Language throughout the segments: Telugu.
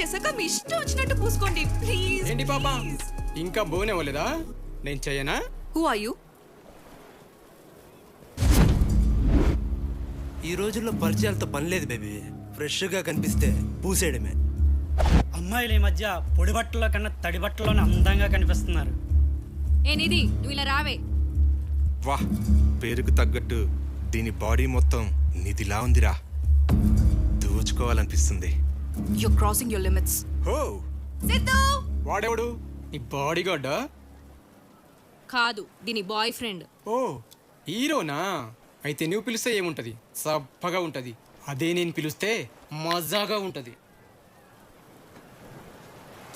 చూసుకోండి ప్లీజ్ ఏంటి పాప? ఇంకా బోన్ ఇవ్వలేదా నేను చెయ్యనా హూ ఆర్ యు ఈ రోజుల్లో పరిచయాలతో పని లేదు బేబీ. ఫ్రెష్గా కనిపిస్తే పూసేయడమే. అమ్మాయిలు ఈ మధ్య పొడి బట్టలో కన్నా తడి బట్టలోనే అందంగా కనిపిస్తున్నారు. ఏ నిధి నువ్వు ఇలా రావే. వాహ్ పేరుకు తగ్గట్టు దీని బాడీ మొత్తం నిధిలా ఉందిరా. దోచుకోవాలనిపిస్తుంది. యు క్రాసింగ్ యువర్ లిమిట్స్ హో సిద్ధు! వాడెవడు? నీ బాడీ గార్డా కాదు దీని బాయ్ ఫ్రెండ్ ఓ. హీరోనా? అయితే నువ్వు పిలిస్తే ఏముంటది? సప్పగా ఉంటది. అదే నేను పిలిస్తే మజాగా ఉంటది.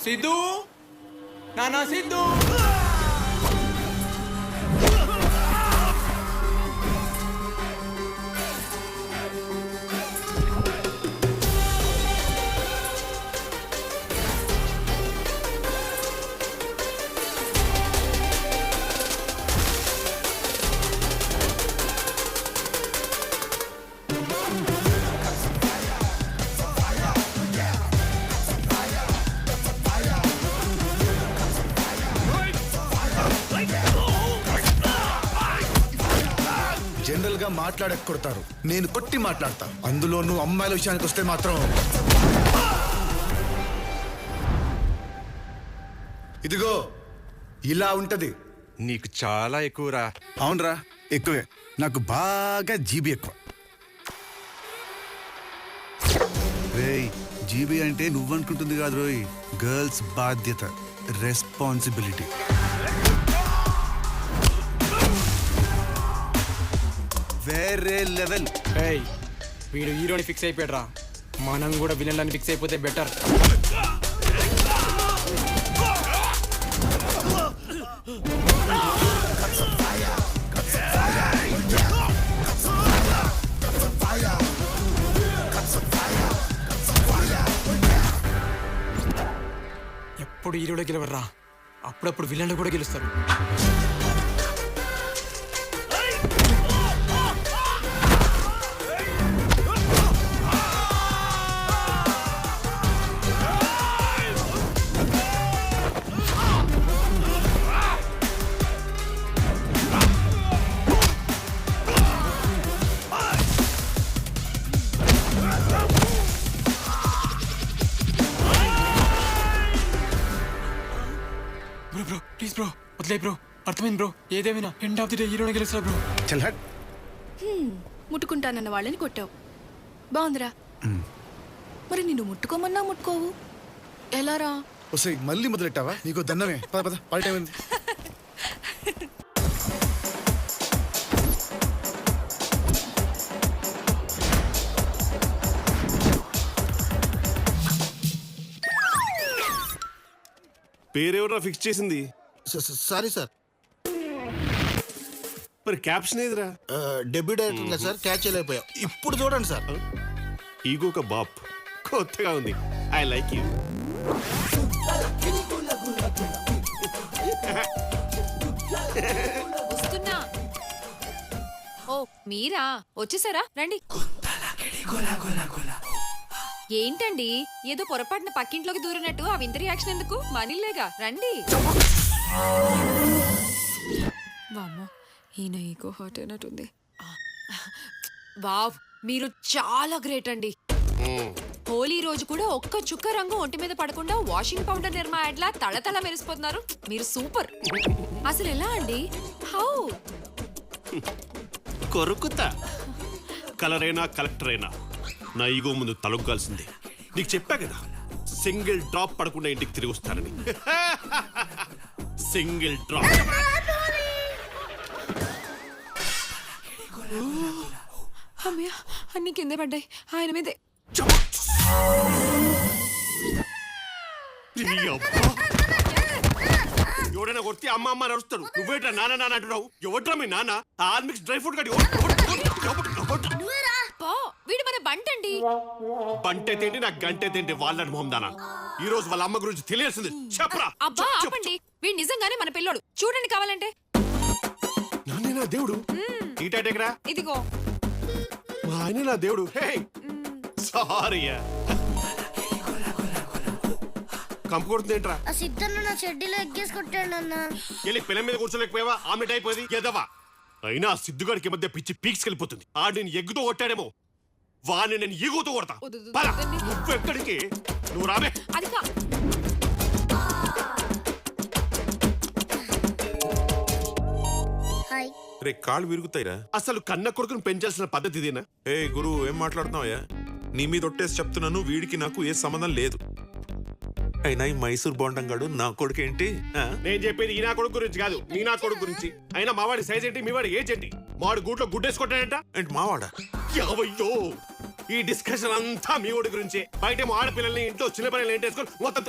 సిద్ధు? నానా సిద్ధు? మాట్లాడక కొడతారు నేను కొట్టి మాట్లాడతా. అందులో నువ్వు అమ్మాయిల విషయానికి వస్తే మాత్రం ఇదిగో ఇలా ఉంటది. నీకు చాలా ఎక్కువరా. అవునరా ఎక్కువే. నాకు బాగా జీబీ ఎక్కువ. రేయ్ జీబీ అంటే నువ్వనుకుంటుంది కాదు రోయ్. గర్ల్స్ బాధ్యత రెస్పాన్సిబిలిటీ. వేరే లెవెల్. ఏయ్ వీడు హీరోని ఫిక్స్ అయిపోయాడు మనం కూడా విలన్లని ఫిక్స్ అయిపోతే బెటర్. ఎప్పుడు హీరోలో గెలవర్రా అప్పుడప్పుడు విలన్లు కూడా గెలుస్తారు. వదిలే బ్రో అర్థమైంది బ్రో. ఏదేమైనా ఎండ్ ఆఫ్ ది డే హీరోని గెలుస్తా బ్రో? చల్ హట్ ముట్టుకుంటానన్న వాళ్ళని కొట్టావు. బాగుందిరా. మరి నిన్ను ముట్టుకోమన్నా ముట్టుకోవు. ఎలారా? వస్తాయి మళ్ళీ మొదలెట్టావా? నీకు దండమే. పద పద పాట టైం అయింది. పేరెవరా ఫిక్స్ చేసింది? Sorry sir. మరి క్యాప్షన్ ఏదిరా? డెబ్యూ డైరెక్టర్ కదా సార్ క్యాచ్ చేయలేకపోయాం. ఇప్పుడు చూడండి సార్. ఈగోక బాప్. కొత్తగా ఉంది. I like you. ఓ మీరా? వచ్చేసారా? రండి. ఏంటండి? ఏదో పొరపాటున పక్కింట్లోకి దూరినట్టు ఆ వింత రియాక్షన్ ఎందుకు? మనీలేగా రండి. వామ్మో ఈయన ఈగో హర్ట్ అయినట్టుంది వావ్ మీరు చాలా గ్రేట్ అండి. హోలీ రోజు కూడా ఒక్క చుక్క రంగు ఒంటి మీద పడకుండా వాషింగ్ పౌడర్ నిర్మా యాడ్లా తళతళ మెరిసిపోతున్నారు. మీరు సూపర్ అసలు ఎలా అండి? హౌ కొరుకుతా. కలర్ అయినా కలెక్టర్ అయినా నా ఈగో ముందు తలొగ్గాల్సిందే. నీకు చెప్పా కదా సింగిల్ డ్రాప్ పడకుండా ఇంటికి తిరిగి వస్తానని. Single drop. అమ్మయ్య అన్ని కిందే పడ్డాయి. ఆయన మీదే. ఎవడైనా కొడితే అమ్మ అమ్మ అని అరుస్తాడు నువ్వేట్రా నాన్న నాన్న అంటున్నావు? ఎవట్రా మీ నాన్న? ఆర్మిక్స్ డ్రై ఫ్రూట్ పో బంటండి బంటే తిండి నాకు గంటే తిండి వాళ్ళని మొహం దానా. ఈ రోజు వాళ్ళ అమ్మ గురించి తెలియాల్సింది. చెప్పరా. అబ్బా ఆపండి. వీడు నిజంగానే మన పిల్లోడు. చూడండి కావాలంటే. చెప్పు. నాన్నే నా దేవుడు? ఈ టైటెకరా ఇదిగో. మా ఆయన నా దేవుడు. హే! సారీ కంపు కొడుతుంది ఏంట్రా? ఆ సిద్ధన్న నా చెడ్డీలో ఎగ్గేసి కొట్టాడు అన్న వెళ్ళి పిల్ల మీద కూర్చోలేకపోయావా? ఆమెట్ అయిపోయింది? ఎదవా? అయినా సిద్ధుగాడికి మధ్య పిచ్చి పీక్స్ వెళ్ళిపోతుంది ఆడు నేను ఎగ్గుతో కొట్టాడేమో. వాడిని నేను ఈగుతో కొడతా. వద్దు, వద్దు, పద, వద్దండి. నువ్వు ఎక్కడికి? నువ్వు రామే అది కా హాయ్. రే కాళ్ళు విరుగుతాయిరా. అసలు కన్న కొడుకును పెంచాల్సిన పద్ధతి ఇదేనా? ఏ గురు ఏం మాట్లాడుతున్నావయ్యా? నీ మీద ఒట్టేసి చెప్తున్నాను వీడికి నాకు ఏ సంబంధం లేదు. అయినా ఈ మైసూర్ బోండంగాడు నా కొడుకేంటి ఆ? నేను చెప్పేది ఈ నా కొడుకు గురించి కాదు నీ నా కొడుకు గురించి. అయినా మావాడి సైజ్ ఏంటి మీ వాడి ఏజ్ ఏంటి? మావాడు గూట్లో గుడ్డేసుకుంటాడంట ఏంటి మావాడా? యావయ్యో! ఈ డిస్కషన్ అంతా మీ వాడి గురించే. బయట ఆడపిల్లల్ని ఇంట్లో చిన్న పిల్లల్ని ఏంటేసుకొని మొత్తం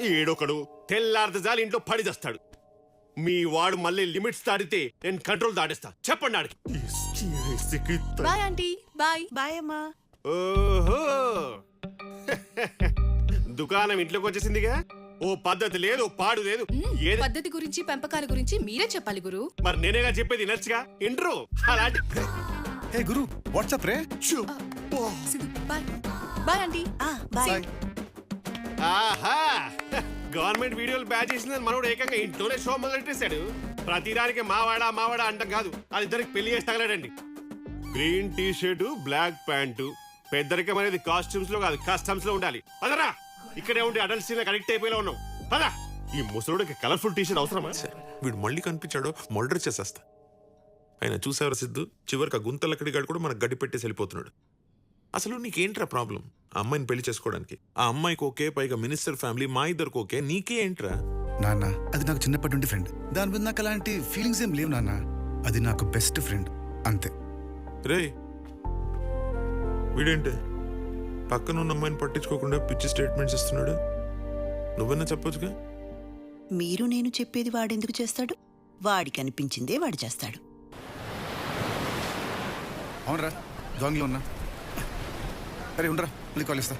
ఏడొకడు తెల్లారితే జాలి ఇంట్లో పడి చేస్తాడు. మీ వాడు మళ్ళీ లిమిట్స్ దాటితే నేను కంట్రోల్ దాటిస్తా. చెప్పండి ఆడికి. Bye aunty bye. బాయ్ అమ్మా. ఓహో. దుకాణం ఇంట్లోకి వచ్చేసిందిగా? ఓ పద్ధతి లేదు ఓ పాడు లేదు. ఏది? పద్ధతి గురించి పెంపకాల గురించి మీరే చెప్పాలి గురు. మరి నేనేగా చెప్పేది నచ్చగా? ఇంట్రో. అలాంటి హే గురు వాట్సాప్ రే! సిద్ధు బాయ్. Bye aunty. ఆ, బాయ్. ఆహా గవర్నమెంట్ వీడియోలు బ్యాచ్ చేసిందని మనోడు ఏకంగా ఇంట్లోనే షో మొదలెట్టేశాడు. ప్రతిదానికి మావాడా మావాడా అంటాం కాదు. అది ఇద్దరికి పెళ్ళి చేసి తగలడండి. Green T shirt black pant. పెద్దరికం అనేది కాస్ట్యూమ్స్లో కాదు కస్టమ్స్లో ఉండాలి. పదరా ఇక్కడే ఉండి అడల్ట్ సీన్ కనెక్ట్ అయిపోయేలా ఉన్నాం పద. ఈ ముసలుడికి కలర్ఫుల్ టీ షర్ట్ అవసరమా వీడు మళ్ళీ కనిపించాడో మర్డర్ చేసేస్తా. ఆయన చూసావరా సిద్ధు? చివరికి ఆ గుంతలక్కడి గాడు కూడా మనకు గడ్డి పెట్టేసి వెళ్ళిపోతున్నాడు. అసలు నీకేంట్రా ప్రాబ్లం? ఆ అమ్మాయిని పెళ్ళి చేసుకోవడానికి. ఆ అమ్మాయికి ఓకే పైగా మినిస్టర్ ఫ్యామిలీ మా ఇద్దరికి ఓకే. నీకే ఏంట్రా? నాన్న అది నాకు చిన్నప్పటి నుండి ఫ్రెండ్. దాని మీద నాకు అలాంటి ఫీలింగ్స్ ఏం లేవు నాన్న. అది నాకు బెస్ట్ ఫ్రెండ్. అంతే. రే వీడేంటి? పక్కన ఉన్న అమ్మాయిని పట్టించుకోకుండా పిచ్చి స్టేట్మెంట్స్ ఇస్తున్నాడు. నువ్వన్నా చెప్పొచ్చుగా? మీరు నేను చెప్పేది వాడెందుకు చేస్తాడు? వాడికి అనిపించిందే వాడు చేస్తాడు. అవునరా జాంగ్లో ఉన్నా. అరే ఉండరా మళ్ళీ కాల్ ఇస్తా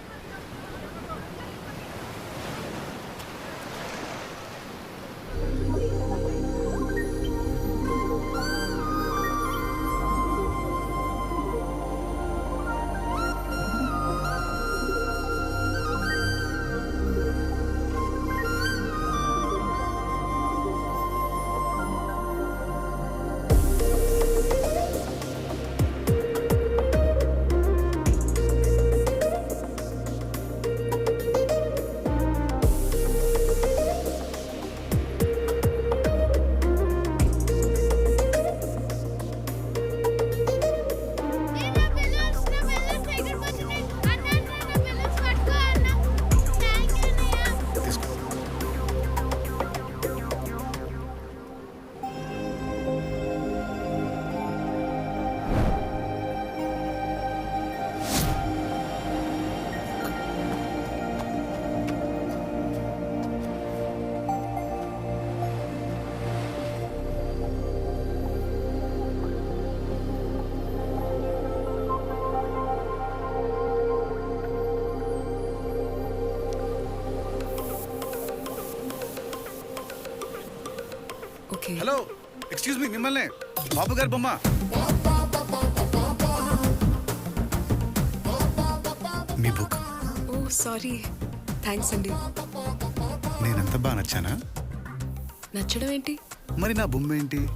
హలో ఎక్స్క్యూజ్ మీ మిమ్మల్ని. బాబు గారి బొమ్మ. మీ బుక్. ఓ సారీ. థ్యాంక్స్ అండి. నేనంత బాగా నచ్చానా? నచ్చడం ఏంటి మరి నా బొమ్మ ఏంటి?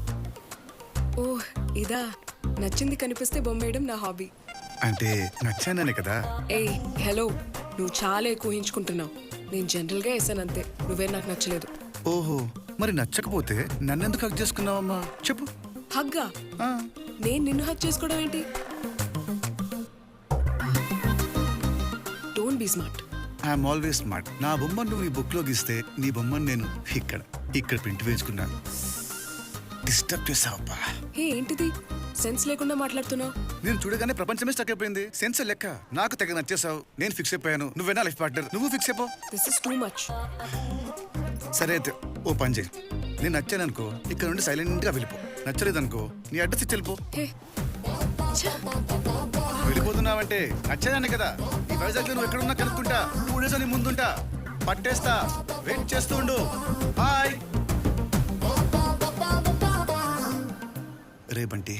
ఓ ఇదా. నచ్చింది కనిపిస్తే బొమ్మేయడం నా హాబీ. అంటే నచ్చాననే కదా? ఏయ్ హలో. నువ్వు చాలా ఎక్కువ ఊహించుకుంటున్నావు. నేను జనరల్గా వేసాను అంతే. నువ్వే నాకు నచ్చలేదు. ఓహో. మరి నచ్చకపోతే నన్నెందుకు హక్ చేసుకున్నావమ్మా? చెప్పు. హగ్గా? ఆ, నేను నిన్ను హక్ చేసుకోవడం ఏంటి? Don't be smart I'm always smart నా బొమ్మను నువ్వు నీ బుక్లో గీస్తే నీ బొమ్మను నేను ఇక్కడ ఇక్కడ ప్రింట్ వేయించుకున్నాను డిస్టర్బ్ చేసావబ్బా హే ఏంటిది? సెన్స్ లేకుండా మాట్లాడుతున్నావు. నేను చూడగానే ప్రపంచమే స్టక్ అయిపోయింది. సెన్స్ లెక్క? నాకు తెగ నచ్చేసావు నేను ఫిక్స్ అయిపోయాను. నువ్వేనా లైఫ్ పార్ట్నర్ నువ్వు ఫిక్స్ అయిపో. దిస్ ఇస్ టూ మచ్ సరే అయితే. ఓ పని చేయి. నేను నచ్చాను అనుకో ఇక్కడ నుండి సైలెంట్గా వెళ్ళిపో. నచ్చలేదు అనుకో నీ అడ్రస్ ఇచ్చి వెళ్ళిపో! వెళ్ళిపోతున్నావంటే నచ్చానే కదా. ఈ వైజాగ్ నువ్వు ఎక్కడున్నా కనుక్కుంటా టూ డేస్ అని ముందుంటా. పట్టేస్తా వెయిట్ చేస్తూ ఉండు. బాయ్. రే బంటి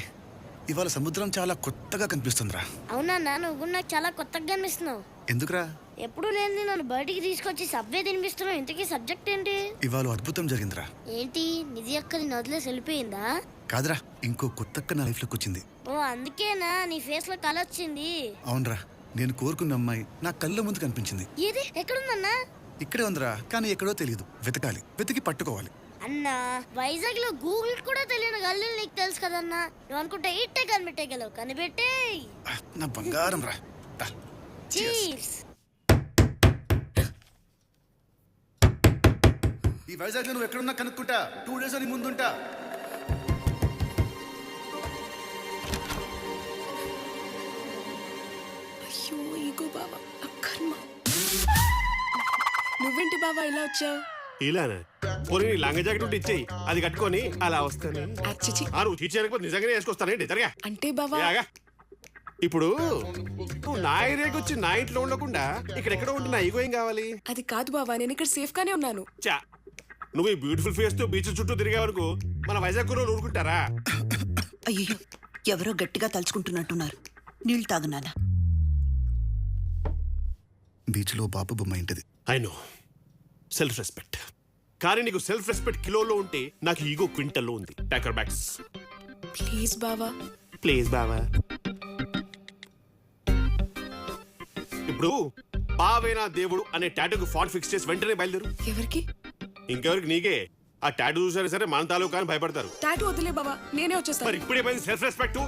ఇవాళ సముద్రం చాలా కొత్తగా కనిపిస్తుందిరా. అవునా నువ్వు నాకు చాలా కొత్తగా కనిపిస్తున్నావు. ఎందుకురా? ఎప్పుడు లేని నన్ను బయటికి తీసుకొచ్చి సబ్వే తినిపిస్తున్నావు? ఇంతకీ సబ్జెక్ట్ ఏంటి? ఇవాళ అద్భుతం జరిగిందిరా. ఏంటి? నిధి అక్కని నదిలేసి వెళ్ళిపోయిందా? కాదురా ఇంకో కొత్త నా లైఫ్లోకి వచ్చింది. ఓ అందుకేనా? నీ ఫేస్లో కళ వచ్చింది. అవునరా నేను కోరుకున్న అమ్మాయి నా కళ్ళ ముందు కనిపించింది. ఏది? ఎక్కడుందన్నా? ఇక్కడే ఉందిరా కానీ ఎక్కడో తెలియదు. వెతకాలి వెతికి పట్టుకోవాలి. అన్నా వైజాగ్లో గూగుల్ కూడా తెలియని గల్లీలు నీకు తెలుసు కదన్నా. నువ్వు అనుకుంటే ఇట్టే కనిపెట్టగలవు కనిపెట్టే నా బంగారం రా. ఈ వైజాగ్ నువ్వు ఎక్కడున్నా కనుక్కుంటా. టూ డేస్ అని ముందుంటా. అయ్యో ఈగో బావా అక్కర్మ నువ్వేంటి బావా ఇలా వచ్చావు? ఇలానా. పోనీ నీ లంగ జాకెట్ ఉంటే ఇచ్చేయి. అది కట్టుకొని అలా వస్తాను. అచ్చిచి ఆ నువ్వు తీర్చేయకపోతే నిజంగానే వేసుకొస్తానండి జరగా అంటే బావా? యాగా ఇప్పుడు నువ్వు నా ఏరియాకి వచ్చి నా ఇంట్లో ఉండకుండా ఇక్కడెక్కడో ఉంటే నా ఈగో ఏం కావాలి? అది కాదు బావా నేను ఇక్కడ సేఫ్ గానే ఉన్నాను. చా నువ్వు ఈ బ్యూటిఫుల్ ఫేస్తో బీచ్ చుట్టూ తిరిగే వరకు మన వైజాగ్ కుర్రోలు ఊరుకుంటారా? అయ్యో ఎవరో గట్టిగా తలుచుకుంటున్నట్టున్నారు. నీళ్ళు తాగునానా బీచ్లో బాబు బొమ్మ ఇంటిది. ఐ నో సెల్ఫ్ రెస్పెక్ట్ కానీ నీకు సెల్ఫ్ రెస్పెక్ట్ కిలోలో ఉంటే నాకు ఈగో క్వింటల్లో ఉంది. టాకర్ బ్యాగ్స్ ప్లీజ్ బావా. ప్లీజ్ బావా. ఇప్పుడు బావేనా దేవుడు అనే టాటూకి ఫాంట్ ఫిక్స్ చేసి వెంటనే బయలుదేరు. ఎవరికి? ఇంకెవరికి నీకే? ఆ టాటూ చూసారా సరే మన తాలూకా అని భయపడతారు. టాటూ వదిలే బావా నేనే వచ్చేస్తాను. మరి ఇప్పుడే సెల్ఫ్ రెస్పెక్ట్